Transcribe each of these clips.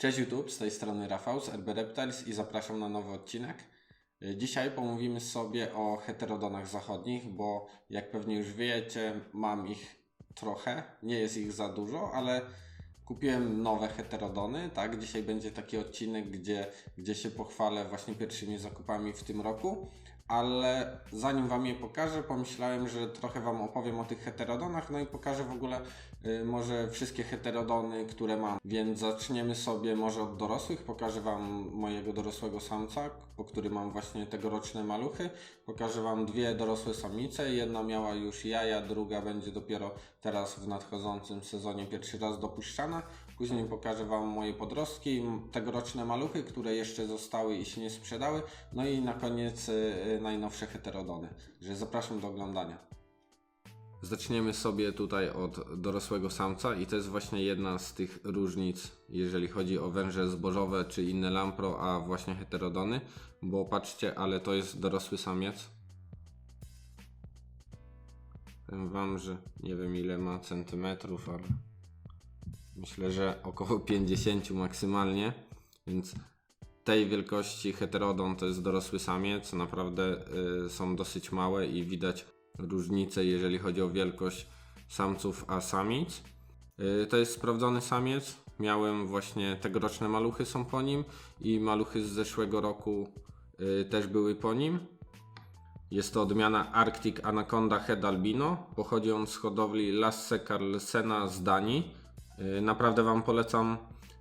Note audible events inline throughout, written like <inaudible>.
Cześć YouTube, z tej strony Rafał z RB Reptiles i zapraszam na nowy odcinek. Y, Dzisiaj pomówimy sobie o heterodonach zachodnich, bo jak pewnie już wiecie, mam ich trochę, nie jest ich za dużo, ale kupiłem nowe heterodony, tak? Dzisiaj będzie taki odcinek, gdzie, gdzie się pochwalę właśnie pierwszymi zakupami w tym roku, ale zanim Wam je pokażę, pomyślałem, że trochę Wam opowiem o tych heterodonach, no i pokażę w ogóle y, może wszystkie heterodony, które mam. Więc zaczniemy sobie może od dorosłych. Pokażę Wam mojego dorosłego samca, po który mam właśnie tegoroczne maluchy. Pokażę Wam dwie dorosłe samice. Jedna miała już jaja, druga będzie dopiero teraz w nadchodzącym sezonie pierwszy raz dopuszczana. Później pokażę Wam moje podrostki, tegoroczne maluchy, które jeszcze zostały i się nie sprzedały. No i na koniec y, y, najnowsze heterodony. Że zapraszam do oglądania. Zaczniemy sobie tutaj od dorosłego samca i to jest właśnie jedna z tych różnic, jeżeli chodzi o węże zbożowe czy inne lampro, a właśnie heterodony, bo patrzcie, ale to jest dorosły samiec. Powiem wam, że nie wiem ile ma centymetrów, ale myślę, że około <laughs> 50 maksymalnie, więc tej wielkości heterodon to jest dorosły samiec, naprawdę y, są dosyć małe i widać różnicę, jeżeli chodzi o wielkość samców a samic. Y, To jest sprawdzony samiec. Miałem właśnie tegoroczne maluchy są po nim i maluchy z zeszłego roku y, też były po nim. Jest to odmiana Arctic Anaconda Head Albino. Pochodzi on z hodowli Lasse Carlsena z Danii. Y, Naprawdę Wam polecam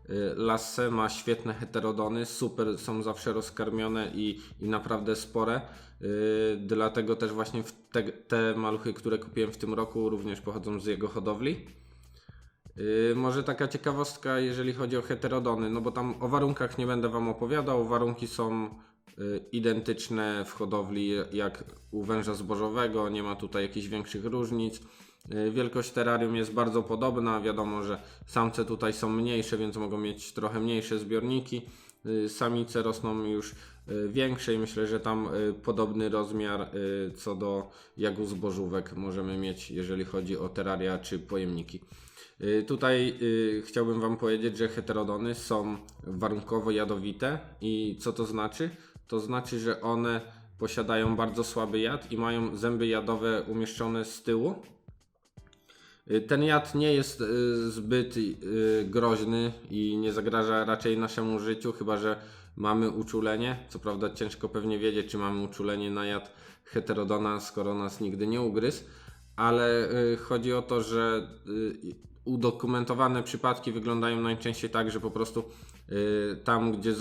y, Lasse. Ma świetne heterodony, super są zawsze rozkarmione i, i naprawdę spore. Y, Dlatego też właśnie te, te maluchy, które kupiłem w tym roku, również pochodzą z jego hodowli. Może taka ciekawostka, jeżeli chodzi o heterodony, no bo tam o warunkach nie będę Wam opowiadał. Warunki są identyczne w hodowli jak u węża zbożowego, nie ma tutaj jakichś większych różnic. Yy, Wielkość terrarium jest bardzo podobna. Wiadomo, że samce tutaj są mniejsze, więc mogą mieć trochę mniejsze zbiorniki. Yy, Samice rosną już yy, większe i myślę, że tam podobny rozmiar co do jak u zbożówek możemy mieć, jeżeli chodzi o terraria czy pojemniki. Y, Tutaj y, chciałbym Wam powiedzieć, że heterodony są warunkowo jadowite i co to znaczy? To znaczy, że one posiadają bardzo słaby jad i mają zęby jadowe umieszczone z tyłu. Y, Ten jad nie jest y, zbyt y, groźny i nie zagraża raczej naszemu życiu, chyba że mamy uczulenie. Co prawda ciężko pewnie wiedzieć, czy mamy uczulenie na jad heterodona, skoro nas nigdy nie ugryzł, ale chodzi o to, że udokumentowane przypadki wyglądają najczęściej tak, że po prostu tam, gdzie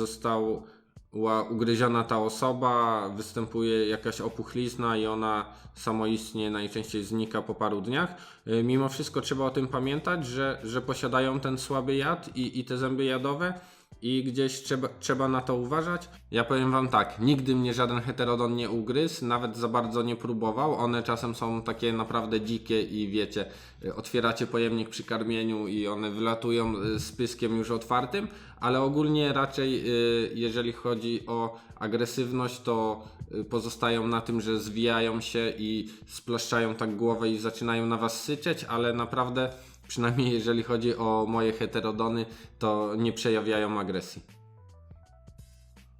została ugryziona ta osoba, występuje jakaś opuchlizna i ona samoistnie najczęściej znika po paru dniach. Y, Mimo wszystko trzeba o tym pamiętać, że, że posiadają ten słaby jad i, i te zęby jadowe i gdzieś trzeba, trzeba na to uważać. Ja powiem Wam tak, nigdy mnie żaden heterodon nie ugryzł, nawet za bardzo nie próbował. One czasem są takie naprawdę dzikie i wiecie, y, otwieracie pojemnik przy karmieniu i one wylatują y, z pyskiem już otwartym, ale ogólnie raczej y, jeżeli chodzi o agresywność, to pozostają na tym, że zwijają się i splaszczają tak głowę i zaczynają na Was syczeć, ale naprawdę przynajmniej jeżeli chodzi o moje heterodony, to nie przejawiają agresji.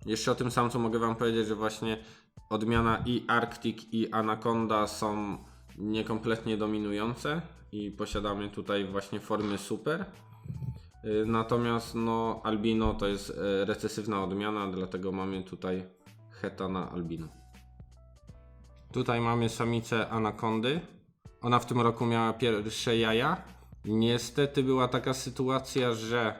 Jeszcze o tym samcu mogę Wam powiedzieć, że właśnie odmiana i Arctic i Anaconda są niekompletnie dominujące i posiadamy tutaj właśnie formy super. Y, Natomiast no, albino to jest e, recesywna odmiana, dlatego mamy tutaj heta na albino. Tutaj mamy samicę anakondy. Ona w tym roku miała pierwsze jaja. Niestety była taka sytuacja, że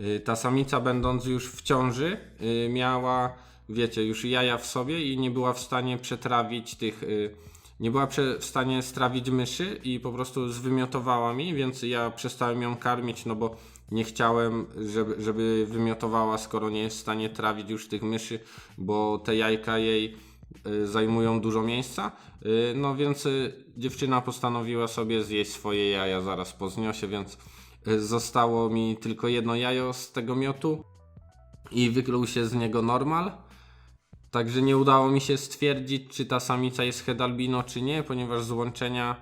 y, ta samica będąc już w ciąży y, miała, wiecie, już jaja w sobie i nie była w stanie przetrawić tych, y, nie była w stanie strawić myszy i po prostu zwymiotowała mi, więc ja przestałem ją karmić, no bo nie chciałem, żeby, żeby wymiotowała, skoro nie jest w stanie trawić już tych myszy, bo te jajka jej zajmują dużo miejsca. Y, No więc y, dziewczyna postanowiła sobie zjeść swoje jaja zaraz po zniosie, więc y, zostało mi tylko jedno jajo z tego miotu i wykluł się z niego normal. Także nie udało mi się stwierdzić, czy ta samica jest head albino, czy nie, ponieważ z łączenia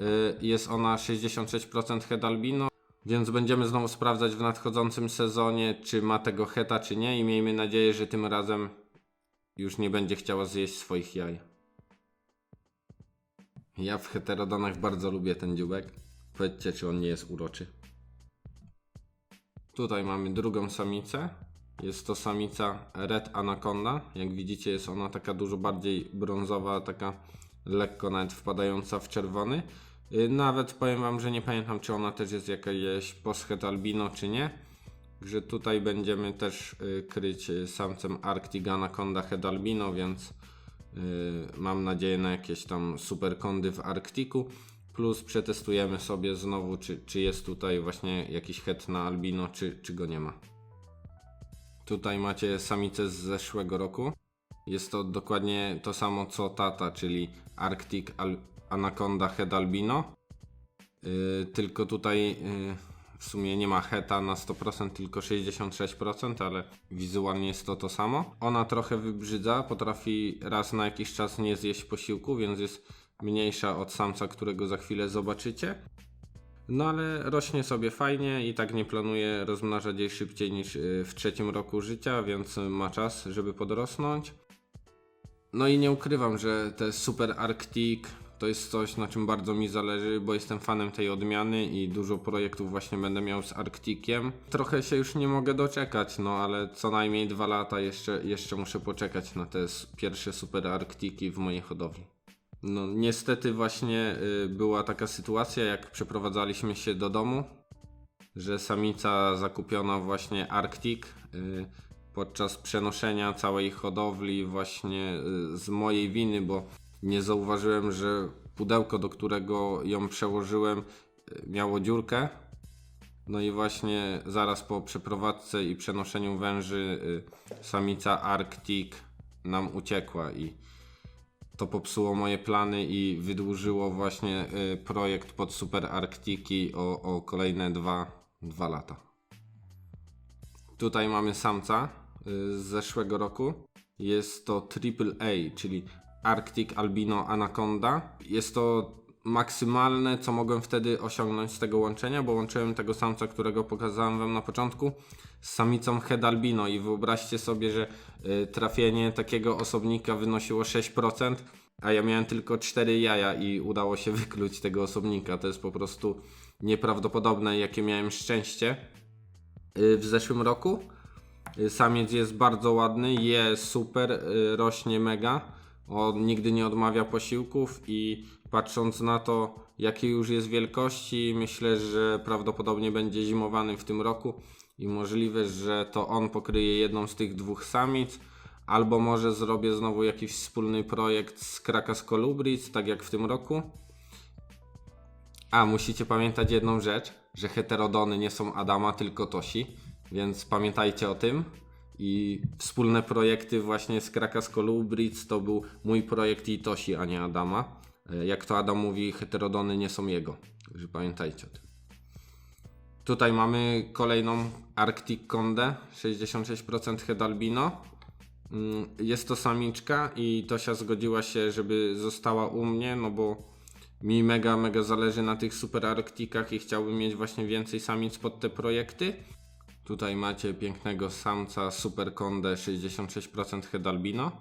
y, jest ona 66% head albino, Więc będziemy znowu sprawdzać w nadchodzącym sezonie, czy ma tego heta, czy nie. I miejmy nadzieję, że tym razem już nie będzie chciała zjeść swoich jaj. Ja w heterodonach bardzo lubię ten dziubek. Powiedzcie, czy on nie jest uroczy. Tutaj mamy drugą samicę. Jest to samica Red Anaconda. Jak widzicie, jest ona taka dużo bardziej brązowa, taka lekko nawet wpadająca w czerwony. Y, Nawet powiem Wam, że nie pamiętam, czy ona też jest jakaś poschet albino, czy nie. Że tutaj będziemy też y, kryć y, samcem Arctic Anaconda Head Albino, więc y, mam nadzieję na jakieś tam super kondy w Arktiku. Plus przetestujemy sobie znowu, czy, czy jest tutaj właśnie jakiś head na albino, czy, czy go nie ma. Tutaj macie samicę z zeszłego roku. Jest to dokładnie to samo co tata, czyli Arctic Al Anaconda Head Albino. Yy, tylko tutaj yy, w sumie nie ma heta na 100%, tylko 66%, ale wizualnie jest to to samo. Ona trochę wybrzydza, potrafi raz na jakiś czas nie zjeść posiłku, więc jest mniejsza od samca, którego za chwilę zobaczycie. No ale rośnie sobie fajnie i tak nie planuje rozmnażać jej szybciej niż yy, w trzecim roku życia, więc ma czas, żeby podrosnąć. No i nie ukrywam, że te Super Arctic to jest coś, na czym bardzo mi zależy, bo jestem fanem tej odmiany i dużo projektów właśnie będę miał z Arktikiem. Trochę się już nie mogę doczekać, no ale co najmniej dwa lata jeszcze, jeszcze muszę poczekać na te pierwsze Super Arktiki w mojej hodowli. No niestety właśnie y, była taka sytuacja, jak przeprowadzaliśmy się do domu, że samica zakupiona właśnie Arctic y, podczas przenoszenia całej hodowli właśnie y, z mojej winy, bo nie zauważyłem, że pudełko, do którego ją przełożyłem, y, miało dziurkę. No i właśnie zaraz po przeprowadzce i przenoszeniu węży y, samica Arctic nam uciekła i to popsuło moje plany i wydłużyło właśnie y, projekt pod Super Arktiki o, o kolejne dwa, dwa lata. Tutaj mamy samca z zeszłego roku. Jest to AAA, czyli Arctic Albino Anaconda. Jest to maksymalne, co mogłem wtedy osiągnąć z tego łączenia, bo łączyłem tego samca, którego pokazałem Wam na początku, z samicą Head Albino i wyobraźcie sobie, że y, trafienie takiego osobnika wynosiło 6%, a ja miałem tylko 4 jaja i udało się <laughs> wykluć tego osobnika. To jest po prostu nieprawdopodobne, jakie miałem szczęście y, w zeszłym roku. Y, Samiec jest bardzo ładny, je super, rośnie mega. On nigdy nie odmawia posiłków i patrząc na to, jakie już jest wielkości, myślę, że prawdopodobnie będzie zimowany w tym roku i możliwe, że to on pokryje jedną z tych dwóch samic, albo może zrobię znowu jakiś wspólny projekt z Krakas Colubrids, tak jak w tym roku. A, musicie pamiętać jedną rzecz, że heterodony nie są Adama, tylko Tosi, więc pamiętajcie o tym. I wspólne projekty właśnie z Krakas Colubrids to był mój projekt i Tosi, a nie Adama. E, Jak to Adam mówi, heterodony nie są jego. Także pamiętajcie o tym. Tutaj mamy kolejną Arctic Condę, 66% head albino. Mm, Jest to samiczka i Tosia zgodziła się, żeby została u mnie, no bo mi mega, mega zależy na tych super arktikach i chciałbym mieć właśnie więcej samic pod te projekty. Tutaj macie pięknego samca Super Conde 66% head albino.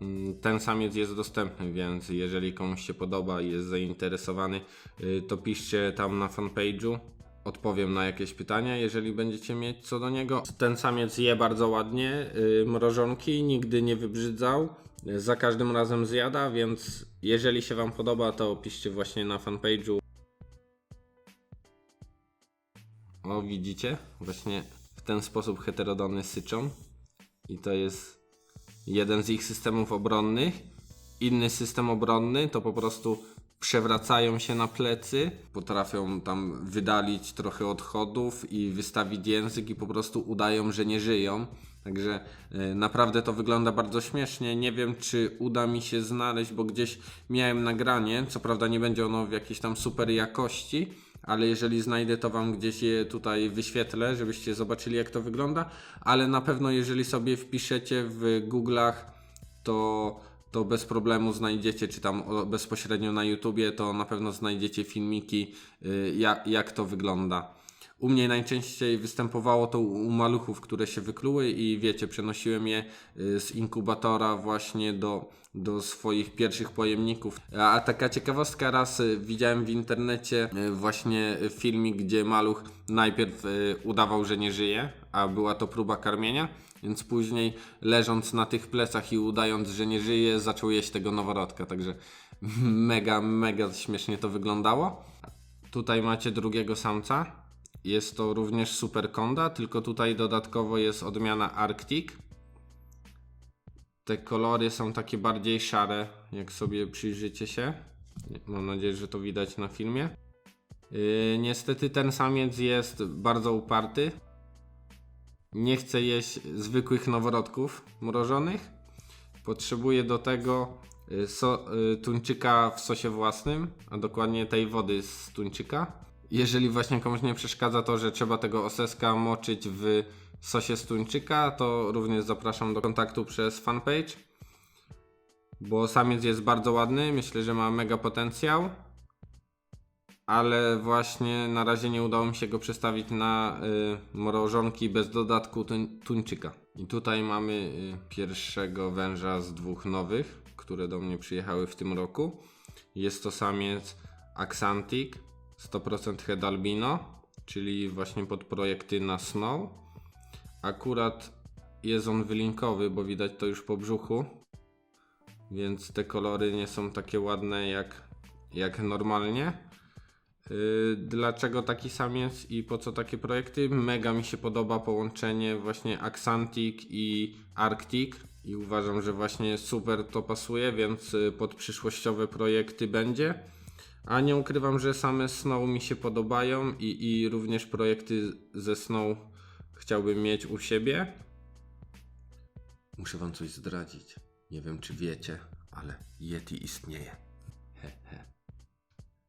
Mm, Ten samiec jest dostępny, więc jeżeli komuś się podoba i jest zainteresowany, y, to piszcie tam na fanpage'u. Odpowiem na jakieś pytania, jeżeli będziecie mieć co do niego. Ten samiec je bardzo ładnie, y, mrożonki, nigdy nie wybrzydzał. Za każdym razem zjada, więc jeżeli się Wam podoba, to piszcie właśnie na fanpage'u. O, widzicie? Właśnie w ten sposób heterodony syczą. I to jest jeden z ich systemów obronnych. Inny system obronny to po prostu przewracają się na plecy, potrafią tam wydalić trochę odchodów i wystawić język i po prostu udają, że nie żyją. Także e, naprawdę to wygląda bardzo śmiesznie. Nie wiem, czy uda mi się znaleźć, bo gdzieś miałem nagranie. Co prawda nie będzie ono w jakiejś tam super jakości, ale jeżeli znajdę, to Wam gdzieś je tutaj wyświetlę, żebyście zobaczyli, jak to wygląda. Ale na pewno, jeżeli sobie wpiszecie w Google'ach, to, to bez problemu znajdziecie, czy tam bezpośrednio na YouTubie, to na pewno znajdziecie filmiki, y, jak, jak to wygląda. U mnie najczęściej występowało to u maluchów, które się wykluły i wiecie, przenosiłem je y, z inkubatora właśnie do, do swoich pierwszych pojemników. A, a taka ciekawostka, raz y, widziałem w internecie y, właśnie filmik, gdzie maluch najpierw udawał, że nie żyje, a była to próba karmienia, więc później leżąc na tych plecach i udając, że nie żyje, zaczął jeść tego noworodka, także <laughs> mega, mega śmiesznie to wyglądało. Tutaj macie drugiego samca. Jest to również super konda, tylko tutaj dodatkowo jest odmiana Arctic. Te kolory są takie bardziej szare, jak sobie przyjrzycie się. Mam nadzieję, że to widać na filmie. Yy, niestety ten samiec jest bardzo uparty. Nie chce jeść zwykłych noworodków mrożonych. Potrzebuje do tego y, so, y, tuńczyka w sosie własnym, a dokładnie tej wody z tuńczyka. Jeżeli właśnie komuś nie przeszkadza to, że trzeba tego oseska moczyć w sosie z tuńczyka, to również zapraszam do kontaktu przez fanpage. Bo samiec jest bardzo ładny, myślę, że ma mega potencjał. Ale właśnie na razie nie udało mi się go przestawić na y, mrożonki bez dodatku tuń, tuńczyka. I tutaj mamy y, pierwszego węża z dwóch nowych, które do mnie przyjechały w tym roku. Jest to samiec Axantic 100% head albino, czyli właśnie pod projekty na Snow. Akurat jest on wylinkowy, bo widać to już po brzuchu, więc te kolory nie są takie ładne jak, jak normalnie. Yy, Dlaczego taki samiec i po co takie projekty? Mega mi się podoba połączenie właśnie Axantic i Arctic i uważam, że właśnie super to pasuje, więc yy, pod przyszłościowe projekty będzie. A nie ukrywam, że same Snow mi się podobają i, i również projekty ze Snow chciałbym mieć u siebie. Muszę wam coś zdradzić. Nie wiem, czy wiecie, ale Yeti istnieje. He, he.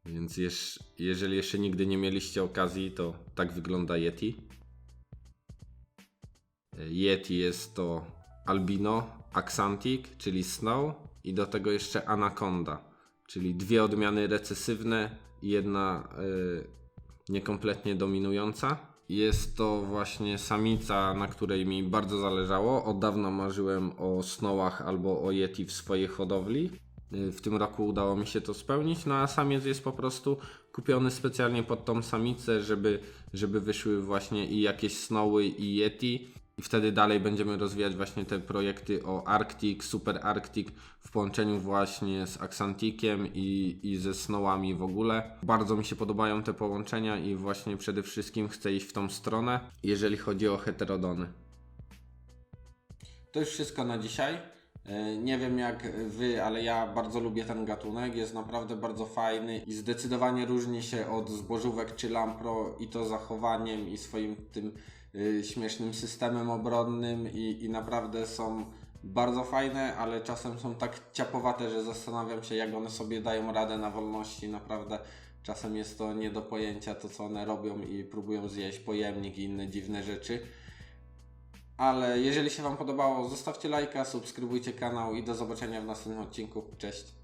Więc jeż, jeżeli jeszcze nigdy nie mieliście okazji, to tak wygląda Yeti. Yeti jest to albino, axantic, czyli snow i do tego jeszcze anaconda, czyli dwie odmiany recesywne i jedna y, niekompletnie dominująca. Jest to właśnie samica, na której mi bardzo zależało. Od dawna marzyłem o snowach albo o Yeti w swojej hodowli. Y, W tym roku udało mi się to spełnić, no a samiec jest po prostu kupiony specjalnie pod tą samicę, żeby, żeby wyszły właśnie i jakieś snowy i Yeti. I wtedy dalej będziemy rozwijać właśnie te projekty o Arctic, Super Arctic w połączeniu właśnie z Axanticiem i, i ze Snowami w ogóle. Bardzo mi się podobają te połączenia i właśnie przede wszystkim chcę iść w tą stronę, jeżeli chodzi o heterodony. To już wszystko na dzisiaj. E, Nie wiem jak wy, ale ja bardzo lubię ten gatunek. Jest naprawdę bardzo fajny i zdecydowanie różni się od zbożówek czy lampro i to zachowaniem i swoim tym śmiesznym systemem obronnym i, i naprawdę są bardzo fajne, ale czasem są tak ciapowate, że zastanawiam się jak one sobie dają radę na wolności. Naprawdę czasem jest to nie do pojęcia to co one robią i próbują zjeść pojemnik i inne dziwne rzeczy. Ale jeżeli się Wam podobało, zostawcie lajka, subskrybujcie kanał i do zobaczenia w następnym odcinku. Cześć!